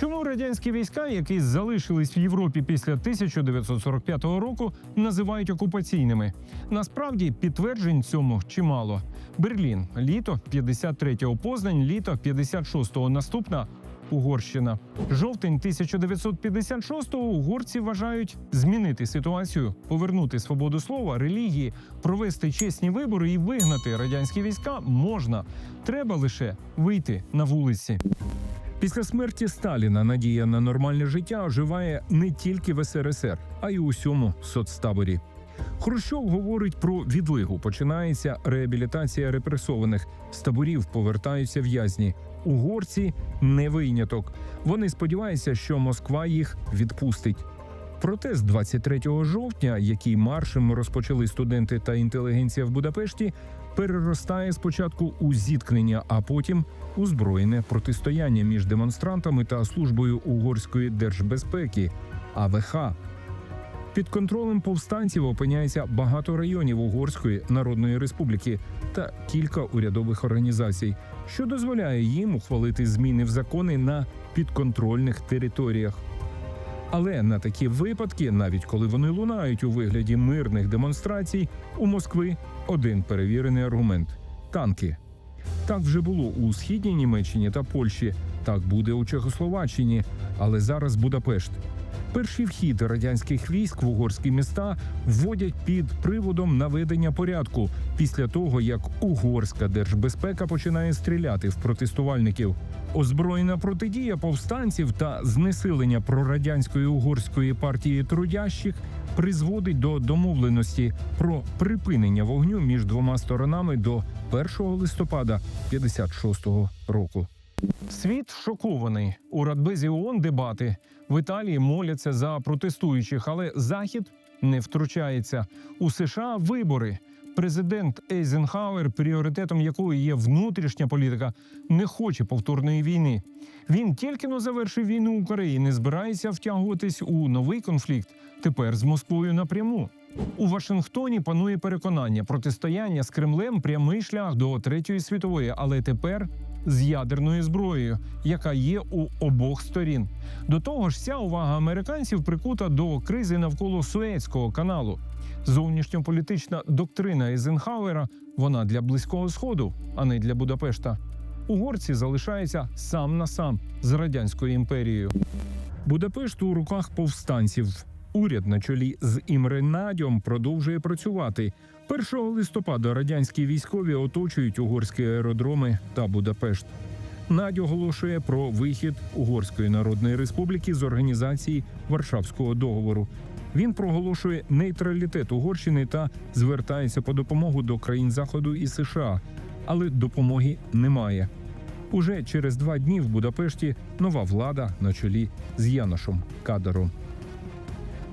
Чому радянські війська, які залишились в Європі після 1945 року, називають окупаційними? Насправді підтверджень цьому чимало. Берлін, літо 53-го, Познань, літо 56-го. Наступна Угорщина. Жовтень 1956-го угорці вважають змінити ситуацію, повернути свободу слова, релігії, провести чесні вибори і вигнати радянські війська можна. Треба лише вийти на вулиці. Після смерті Сталіна надія на нормальне життя оживає не тільки в СРСР, а й у усьому соцтаборі. Хрущов говорить про відлигу. Починається реабілітація репресованих. З таборів повертаються в'язні. Угорці не виняток. Вони сподіваються, що Москва їх відпустить. Протест 23 жовтня, який маршем розпочали студенти та інтелігенція в Будапешті, переростає спочатку у зіткнення, а потім у збройне протистояння між демонстрантами та службою угорської держбезпеки АВХ. Під контролем повстанців опиняється багато районів Угорської Народної Республіки та кілька урядових організацій, що дозволяє їм ухвалити зміни в закони на підконтрольних територіях. Але на такі випадки, навіть коли вони лунають у вигляді мирних демонстрацій, у Москви один перевірений аргумент танки. Так вже було у східній Німеччині та Польщі, так буде у Чехословаччині, але зараз Будапешт. Перший вхід радянських військ в угорські міста вводять під приводом наведення порядку після того, як угорська держбезпека починає стріляти в протестувальників. Озброєна протидія повстанців та знесилення прорадянської угорської партії трудящих призводить до домовленості про припинення вогню між двома сторонами до 1 листопада 56-го року. Світ шокований. У Радбезі ООН дебати. В Італії моляться за протестуючих, але Захід не втручається. У США вибори. Президент Ейзенхауер, пріоритетом якої є внутрішня політика, не хоче повторної війни. Він тільки но завершив війну в Україні, збирається втягуватись у новий конфлікт. Тепер з Москвою напряму. У Вашингтоні панує переконання, протистояння з Кремлем прямий шлях до третьої світової, але тепер з ядерною зброєю, яка є у обох сторін. До того ж, вся увага американців прикута до кризи навколо Суецького каналу. Зовнішньополітична доктрина Ейзенхауера вона для близького сходу, а не для Будапешта. Угорці залишаються сам на сам з радянською імперією. Будапешт у руках повстанців. Уряд на чолі з Імре Надьом продовжує працювати. 1 листопада радянські військові оточують угорські аеродроми та Будапешт. Надь оголошує про вихід Угорської Народної Республіки з організації Варшавського договору. Він проголошує нейтралітет Угорщини та звертається по допомогу до країн Заходу і США, але допомоги немає. Уже через два дні в Будапешті нова влада на чолі з Яношем Кадаром.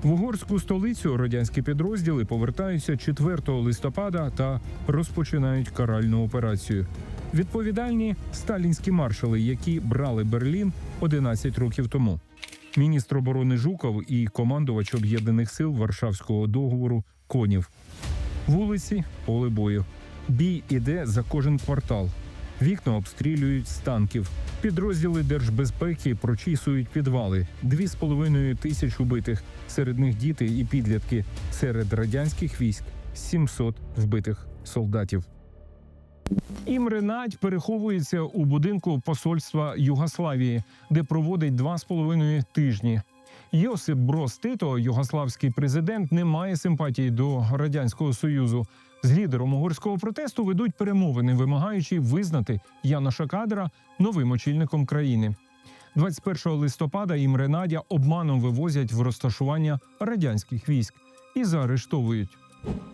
В угорську столицю радянські підрозділи повертаються 4 листопада та розпочинають каральну операцію. Відповідальні сталінські маршали, які брали Берлін 11 років тому. Міністр оборони Жуков і командувач об'єднаних сил Варшавського договору Конів. Вулиці поле бою. Бій іде за кожен квартал. Вікна обстрілюють з танків. Підрозділи держбезпеки прочісують підвали. Дві з половиною тисяч убитих. Серед них діти і підлітки. Серед радянських військ 700 вбитих солдатів. Імре переховується у будинку посольства Югославії, де проводить два з половиною тижні. Йосип Брос Тито, югославський президент, не має симпатії до радянського союзу. З лідером угорського протесту ведуть перемовини, вимагаючи визнати Яноша Кадра новим очільником країни. 21 листопада Імре Надя обманом вивозять в розташування радянських військ і заарештовують.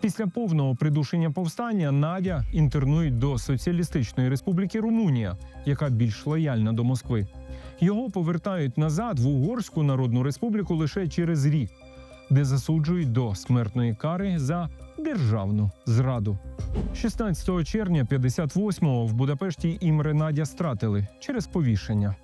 Після повного придушення повстання Надя інтернують до Соціалістичної Республіки Румунія, яка більш лояльна до Москви. Його повертають назад в Угорську Народну Республіку лише через рік, де засуджують до смертної кари за державну зраду. 16 червня 58-го в Будапешті Імре Надя стратили через повішення.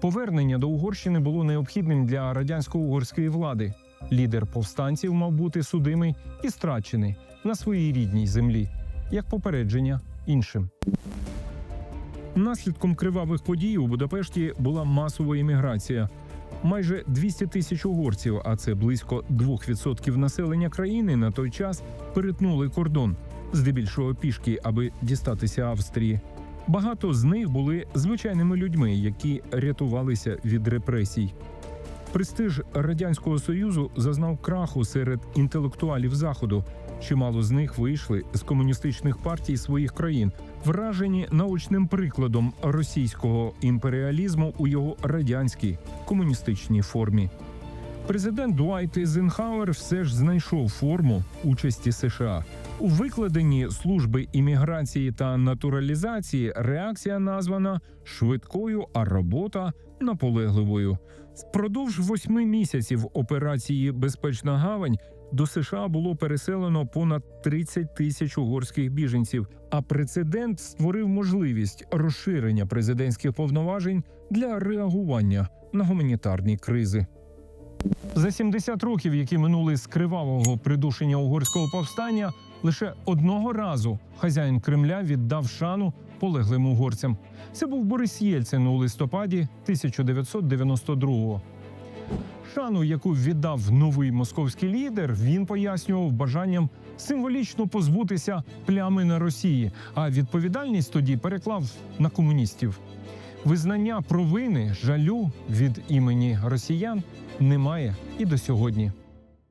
Повернення до Угорщини було необхідним для радянсько-угорської влади. Лідер повстанців мав бути судимий і страчений на своїй рідній землі, як попередження іншим. Наслідком кривавих подій у Будапешті була масова імміграція. Майже 200 тисяч угорців, а це близько 2% населення країни, на той час перетнули кордон, здебільшого пішки, аби дістатися Австрії. Багато з них були звичайними людьми, які рятувалися від репресій. Престиж радянського союзу зазнав краху серед інтелектуалів заходу. Чимало з них вийшли з комуністичних партій своїх країн, вражені научним прикладом російського імперіалізму у його радянській комуністичній формі. Президент Дуайт Ейзенхауер все ж знайшов форму участі США у викладенні служби імміграції та натуралізації. Реакція названа швидкою, а робота наполегливою. Впродовж восьми місяців операції Безпечна гавань до США було переселено понад 30 тисяч угорських біженців. А прецедент створив можливість розширення президентських повноважень для реагування на гуманітарні кризи. За 70 років, які минули з кривавого придушення угорського повстання, лише одного разу хазяїн Кремля віддав шану полеглим угорцям. Це був Борис Єльцин у листопаді 1992-го. Шану, яку віддав новий московський лідер, він пояснював бажанням символічно позбутися плями на Росії, а відповідальність тоді переклав на комуністів. Визнання провини, жалю від імені росіян немає і до сьогодні.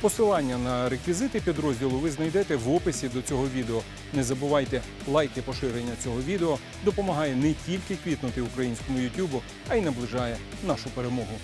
Посилання на реквізити підрозділу ви знайдете в описі до цього відео. Не забувайте, лайк і поширення цього відео допомагає не тільки квітнути українському Ютубу, а й наближає нашу перемогу.